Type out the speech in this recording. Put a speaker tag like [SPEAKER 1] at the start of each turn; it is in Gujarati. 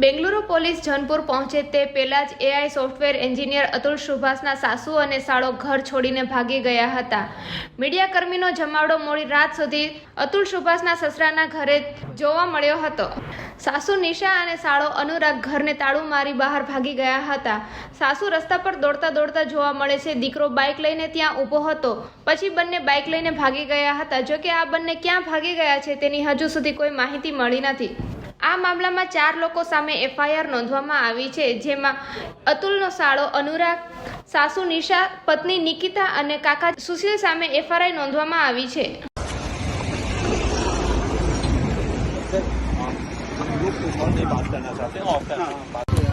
[SPEAKER 1] બેંગલુરુ પોલીસ જનપુર પહોંચે તે પહેલા જ એઆઈ સોફ્ટવેર એન્જિનિયર અતુલ સુભાષના સાસુ અને સાળો ઘર છોડીને ભાગી ગયા હતા. મીડિયાકર્મીનો જમાવડો મોડી રાત સુધી અતુલ સુભાષના સસરાના ઘરે જોવા મળ્યો હતો. સાસુ નિશા અને સાળો અનુરાગ ઘરને તાળું મારી બહાર ભાગી ગયા હતા. સાસુ રસ્તા પર દોડતા દોડતા જોવા મળે છે, દીકરો બાઇક લઈને ત્યાં ઊભો હતો. પછી બંને બાઇક લઈને ભાગી ગયા હતા. જોકે આ બંને ક્યાં ભાગી ગયા છે તેની હજુ સુધી કોઈ માહિતી મળી નથી. આ મામલામાં ચાર લોકો સામે એફઆઈઆર નોંધવામાં આવી છે જેમાં અતુલનો સાળો અનુરાગ સાસુ નિશા પત્ની નિકિતા અને કાકા સુશીલ સામે એફઆઈઆર નોંધવામાં આવી છે
[SPEAKER 2] हम लोग कुछ और नहीं बात करना चाहते हैं ऑफ करना बात